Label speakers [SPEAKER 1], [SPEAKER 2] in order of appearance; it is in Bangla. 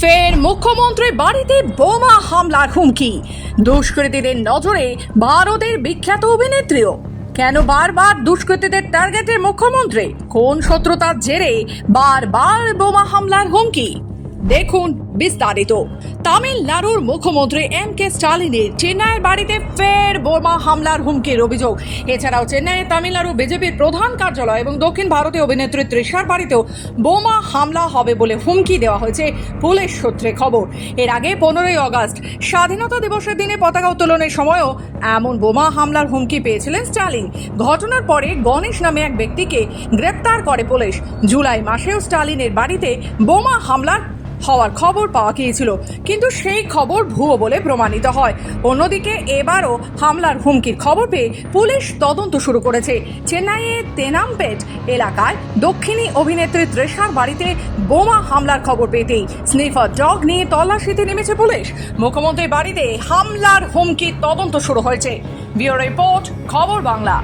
[SPEAKER 1] ফের মুখ্যমন্ত্রীর বাড়িতে বোমা হামলার হুমকি। দুষ্কৃতীদের নজরে ভারতের বিখ্যাত অভিনেত্রীও। কেন বারবার দুষ্কৃতীদের টার্গেটের মুখ্যমন্ত্রী? কোন শত্রুতার জেরে বারবার বোমা হামলার হুমকি? দেখুন বিস্তারিত। তামিলনাড়ুর মুখ্যমন্ত্রী এম কে স্টালিনের চেন্নাইয়ের বাড়িতে ফের বোমা হামলার হুমকির অভিযোগ। এছাড়াও চেন্নাইয়ে তামিলনাড়ু বিজেপির প্রধান কার্যালয় এবং দক্ষিণ ভারতীয় অভিনেত্রী তৃষার বাড়িতেও বোমা হামলা হবে বলে হুমকি দেওয়া হয়েছে পুলিশ সূত্রে খবর। এর আগে পনেরোই আগস্ট স্বাধীনতা দিবসের দিনে পতাকা উত্তোলনের সময়ও এমন বোমা হামলার হুমকি পেয়েছিলেন স্টালিন। ঘটনার পরে গণেশ নামে এক ব্যক্তিকে গ্রেপ্তার করে পুলিশ। জুলাই মাসেও স্টালিনের বাড়িতে বোমা হামলার হওয়ার খবর পাওয়া গিয়েছিল। কিন্তু সেই খবর ভুয়ো বলে প্রমাণিত হয়। অন্যদিকে এবারও হামলার হুমকির খবর পেয়ে পুলিশ তদন্ত শুরু করেছে। চেন্নাইয়ের তেনামপেট এলাকায় দক্ষিণী অভিনেত্রী তৃষার বাড়িতে বোমা হামলার খবর পেতেই স্নিফার ডগ নিয়ে তল্লাশিতে নেমেছে পুলিশ। মুখ্যমন্ত্রীর বাড়িতে হামলার হুমকির তদন্ত শুরু হয়েছে। ব্যুরো রিপোর্ট, খবর বাংলা।